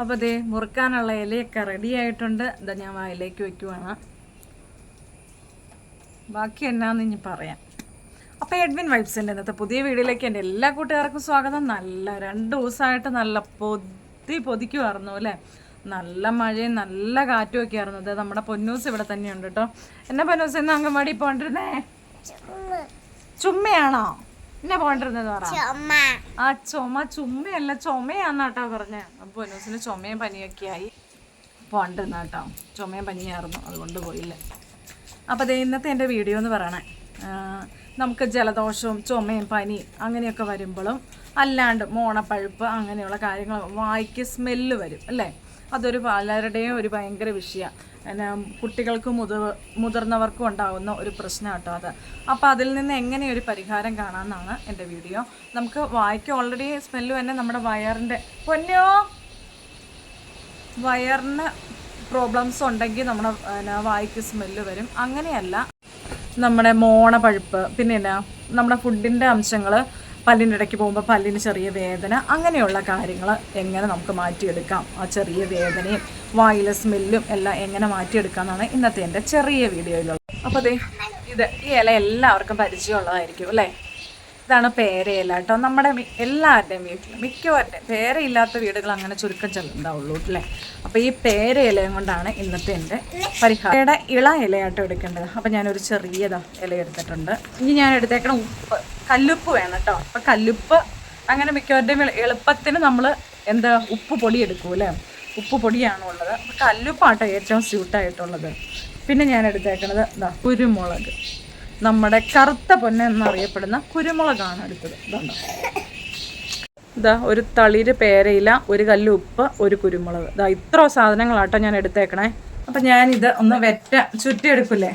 അപ്പോൾ ദേ മുറുക്കാനുള്ള ഇലയൊക്കെ റെഡി ആയിട്ടുണ്ട്. ഇതാ ഞാൻ വായിലേക്ക് വയ്ക്കുവാണ് ബാക്കി എന്നാന്ന് ഇനി പറയാം. അപ്പോൾ എഡ്വിൻ വൈബ്സിന്റെ ഇന്നത്തെ പുതിയ വീഡിയോയിലേക്ക് എന്റെ എല്ലാ കൂട്ടുകാർക്കും സ്വാഗതം. നല്ല രണ്ട് ദിവസമായിട്ട് നല്ല പൊതി പൊതിക്കുമായിരുന്നു അല്ലേ? നല്ല മഴയും നല്ല കാറ്റും ഒക്കെ ആയിരുന്നു. അത് നമ്മുടെ പൊന്നൂസ് ഇവിടെ തന്നെയുണ്ട് കേട്ടോ. എന്നാ പൊന്നൂസ് ഇന്ന് അംഗൻവാടി പോണ്ടിരുന്നേ ചുമ്മയാണോ? എന്നാ പോണ്ടിരുന്നെന്ന് പറ. ആ ചുമ ചുമ്മയല്ല ചുമയാന്ന് കേട്ടോ പറഞ്ഞേ. അപ്പൊ അനൂസിന് ചുമയും പനിയൊക്കെ ആയി. പോണ്ടിരുന്ന കേട്ടോ ചുമയും പനിയായിരുന്നു അതുകൊണ്ട് പോയില്ല. അപ്പോൾ ദേ ഇന്നത്തെ എന്റെ വീഡിയോ എന്ന് പറയണേ. നമുക്ക് ജലദോഷവും ചുമയും പനി അങ്ങനെയൊക്കെ വരുമ്പോഴും അല്ലാണ്ട് മോണപ്പഴുപ്പ് അങ്ങനെയുള്ള കാര്യങ്ങൾ വായിക്ക് സ്മെല്ല് വരും അല്ലേ? അതൊരു പലരുടെയും ഒരു ഭയങ്കര വിഷയമാണ് പിന്നെ കുട്ടികൾക്ക് മുതിർ മുതിർന്നവർക്കും ഉണ്ടാകുന്ന ഒരു പ്രശ്നം കേട്ടോ അത്. അപ്പോൾ അതിൽ നിന്ന് എങ്ങനെ ഒരു പരിഹാരം കാണാമെന്നാണ് എന്റെ വീഡിയോ. നമുക്ക് വായിക്ക് ഓൾറെഡി സ്മെല്ല് തന്നെ നമ്മുടെ വയറിന്റെ പൊന്നോ? വയറിന് പ്രോബ്ലംസ് ഉണ്ടെങ്കിൽ നമ്മുടെ പിന്നെ വായിക്ക് സ്മെല്ല് വരും. അങ്ങനെയല്ല നമ്മുടെ മോണ പഴുപ്പ് പിന്നെ എന്നാ നമ്മുടെ ഫുഡിന്റെ അംശങ്ങൾ പല്ലിന്റെ ഇടയ്ക്ക് പോകുമ്പോൾ പല്ലിന് ചെറിയ വേദന അങ്ങനെയുള്ള കാര്യങ്ങൾ എങ്ങനെ നമുക്ക് മാറ്റിയെടുക്കാം? ആ ചെറിയ വേദനയും വായിലെ സ്മെല്ലും എല്ലാം എങ്ങനെ മാറ്റിയെടുക്കാം എന്നാണ് ഇന്നത്തെ എന്റെ ചെറിയ വീഡിയോയിലുള്ളത്. അപ്പോൾ അതെ ഇത് ഈ ഇല എല്ലാവർക്കും പരിചയമുള്ളതായിരിക്കും അല്ലേ? ഇതാണ് പേരയില കേട്ടോ. നമ്മുടെ എല്ലാവരുടെയും വീട്ടിൽ മിക്കവരുടെയും പേരയില്ലാത്ത വീടുകൾ അങ്ങനെ ചുരുക്കം ചെല്ലുണ്ടാവുള്ളൂ അല്ലേ? അപ്പോൾ ഈ പേരയിലയും കൊണ്ടാണ് ഇന്നത്തെ എന്റെ പരിഹാരയുടെ ഇള ഇലയാട്ടോ എടുക്കേണ്ടത്. അപ്പോൾ ഞാനൊരു ചെറിയതാ ഇല എടുത്തിട്ടുണ്ട്. ഇനി ഞാൻ എടുത്തേക്കണം ഉപ്പ് കല്ലുപ്പ് വേണം കേട്ടോ. അപ്പോൾ കല്ലുപ്പ് അങ്ങനെ മിക്കവരുടെയും എളു- എളുപ്പത്തിന് നമ്മൾ എന്താ ഉപ്പ് പൊടി എടുക്കും അല്ലേ? ഉപ്പ് പൊടിയാണോ ഉള്ളത്. അപ്പോൾ കല്ലുപ്പാട്ടോ ഏറ്റവും സ്യൂട്ടായിട്ടുള്ളത്. പിന്നെ ഞാൻ എടുത്തേക്കണത് എന്താ കുരുമുളക്. നമ്മുടെ കറുത്ത പൊന്ന എന്നറിയപ്പെടുന്ന കുരുമുളകാണ് എടുത്തത്. ഇതാ. ഒരു തളിര് പേരയില ഒരു കല്ല് ഉപ്പ് ഒരു കുരുമുളക്. ഇതാ ഇത്ര സാധനങ്ങളാട്ടോ ഞാൻ എടുത്തേക്കണേ. അപ്പം ഞാനിത് ഒന്ന് വെറ്റ ചുറ്റിയെടുക്കില്ലേ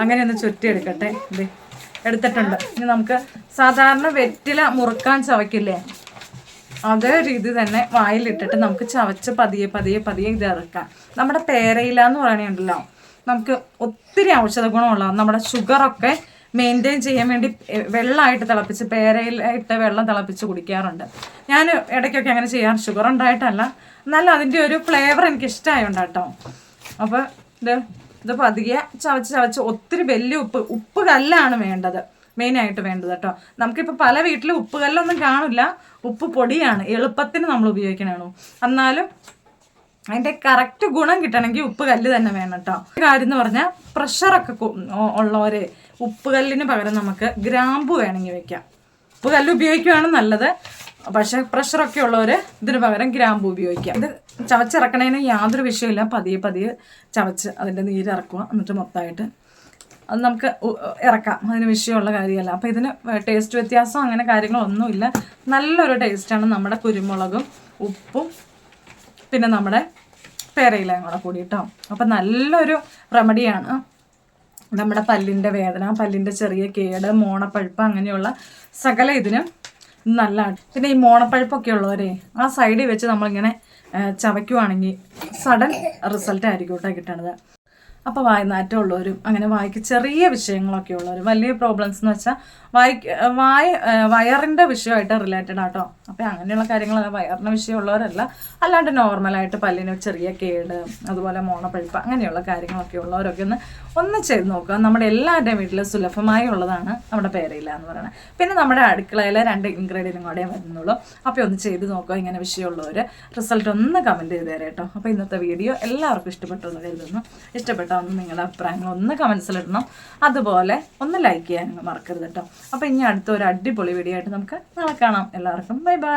അങ്ങനെ ഒന്ന് ചുറ്റിയെടുക്കട്ടെ. ഇത് എടുത്തിട്ടുണ്ട്. ഇനി നമുക്ക് സാധാരണ വെറ്റില മുറുക്കാൻ ചവയ്ക്കില്ലേ? അതേ രീതി തന്നെ വായിലിട്ടിട്ട് നമുക്ക് ചവച്ച് പതിയെ പതിയെ പതിയെ ഇത് ഇറക്കാം. നമ്മുടെ പേരയില എന്ന് പറയണുണ്ടല്ലോ. നമുക്ക് ഒത്തിരി ഔഷധ ഗുണമുള്ളതാണ്. നമ്മുടെ ഷുഗറൊക്കെ മെയിന്റെയിൻ ചെയ്യാൻ വേണ്ടി വെള്ളമായിട്ട് തിളപ്പിച്ച് പേരയിലായിട്ട് വെള്ളം തിളപ്പിച്ച് കുടിക്കാറുണ്ട്. ഞാൻ ഇടയ്ക്കൊക്കെ അങ്ങനെ ചെയ്യാറ്. ഷുഗർ ഉണ്ടായിട്ടല്ല. എന്നാലും അതിന്റെ ഒരു ഫ്ലേവർ എനിക്ക് ഇഷ്ടമായോണ്ട് കേട്ടോ. അപ്പോൾ ഇത് ഇത് പതിയെ ചവച്ച് ചവച്ച് ഒത്തിരി വലിയ ഉപ്പ് ഉപ്പ് കല്ലാണ് വേണ്ടത് മെയിനായിട്ട് വേണ്ടത് കേട്ടോ. നമുക്കിപ്പോൾ പല വീട്ടിലും ഉപ്പ് കല്ലൊന്നും കാണില്ല. ഉപ്പ് പൊടിയാണ്. എളുപ്പത്തിന് നമ്മൾ ഉപയോഗിക്കണേണു എന്നാലും അതിന്റെ കറക്റ്റ് ഗുണം കിട്ടണമെങ്കിൽ ഉപ്പ് കല്ല് തന്നെ വേണം കേട്ടോ. കാര്യം എന്ന് പറഞ്ഞാൽ പ്രഷറൊക്കെ ഉള്ളവര് ഉപ്പ് കല്ലിന് പകരം നമുക്ക് ഗ്രാമ്പു വേണമെങ്കിൽ വെക്കാം. ഉപ്പ് കല്ല് ഉപയോഗിക്കുകയാണ് നല്ലത്. പക്ഷെ പ്രഷറൊക്കെ ഉള്ളവർ ഇതിന് പകരം ഗ്രാമ്പു ഉപയോഗിക്കാം. ഇത് ചവച്ചിറക്കണേന് യാതൊരു വിഷയമില്ല. പതിയെ പതിയെ ചവച്ച് അതിന്റെ നീരിറക്കുക എന്നിട്ട് മൊത്തമായിട്ട് അത് നമുക്ക് ഇറക്കാം. അതിന് വിഷയമുള്ള കാര്യമല്ല. അപ്പോൾ ഇതിന് ടേസ്റ്റ് വ്യത്യാസം അങ്ങനെ കാര്യങ്ങളൊന്നുമില്ല. നല്ലൊരു ടേസ്റ്റാണ് നമ്മുടെ കുരുമുളകും ഉപ്പും പിന്നെ നമ്മുടെ പേരയിലയും കൂടെ കൂടി കേട്ടോ അപ്പം നല്ലൊരു റെമഡിയാണ്. നമ്മുടെ പല്ലിന്റെ വേദന പല്ലിന്റെ ചെറിയ കേട് മോണപ്പഴുപ്പ് അങ്ങനെയുള്ള സകല ഇതിനും നല്ലതാണ് പിന്നെ ഈ മോണപ്പഴുപ്പൊക്കെ ഉള്ളവരെ ആ സൈഡിൽ വെച്ച് നമ്മളിങ്ങനെ ചവയ്ക്കുവാണെങ്കിൽ സഡൻ റിസൾട്ട് ആയിരിക്കും കേട്ടോ കിട്ടണത്. അപ്പോൾ വായനാറ്റം നാറ്റമുള്ളവരും അങ്ങനെ വായിക്ക് ചെറിയ വിഷയങ്ങളൊക്കെ ഉള്ളവരും വലിയ പ്രോബ്ലംസ് എന്ന് വെച്ചാൽ വായിക്ക് വായ വയറിന്റെ വിഷയമായിട്ട് റിലേറ്റഡ് ആട്ടോ. അപ്പോൾ അങ്ങനെയുള്ള കാര്യങ്ങൾ വയറിന്റെ വിഷയമുള്ളവരല്ല. അല്ലാണ്ട് നോർമലായിട്ട് പല്ലിന് ചെറിയ കേട് അതുപോലെ മോണപ്പഴുപ്പ് അങ്ങനെയുള്ള കാര്യങ്ങളൊക്കെ ഉള്ളവരൊക്കെ ഒന്ന് ഒന്ന് ചെയ്ത് നോക്കുക. നമ്മുടെ എല്ലാവരുടെയും വീട്ടിൽ സുലഭമായി ഉള്ളതാണ് നമ്മുടെ പേരയില്ല എന്ന് പറയുന്നത് പിന്നെ നമ്മുടെ അടുക്കളയിലെ രണ്ട് ഇൻഗ്രീഡിയന്റും കൂടെ വരുന്നുള്ളൂ. അപ്പോൾ ഒന്ന് ചെയ്ത് നോക്കുക ഇങ്ങനെ വിഷയമുള്ളവർ റിസൾട്ട് ഒന്ന് കമന്റ് ചെയ്ത് തരാം കേട്ടോ. അപ്പോൾ ഇന്നത്തെ വീഡിയോ എല്ലാവർക്കും ഇഷ്ടപ്പെട്ടു എന്ന് കരുതുന്നു. ഇഷ്ടപ്പെട്ടാൽ ഒന്ന് നിങ്ങളുടെ അഭിപ്രായങ്ങൾ ഒന്ന് കമൻസിലിടണം അതുപോലെ ഒന്ന് ലൈക്ക് ചെയ്യാൻ മറക്കരുത് കേട്ടോ. അപ്പോൾ ഇനി അടുത്ത ഒരു അടിപൊളി വീഡിയോ ആയിട്ട് നമുക്ക് നാളെ കാണാം. എല്ലാവർക്കും ബൈ ബൈ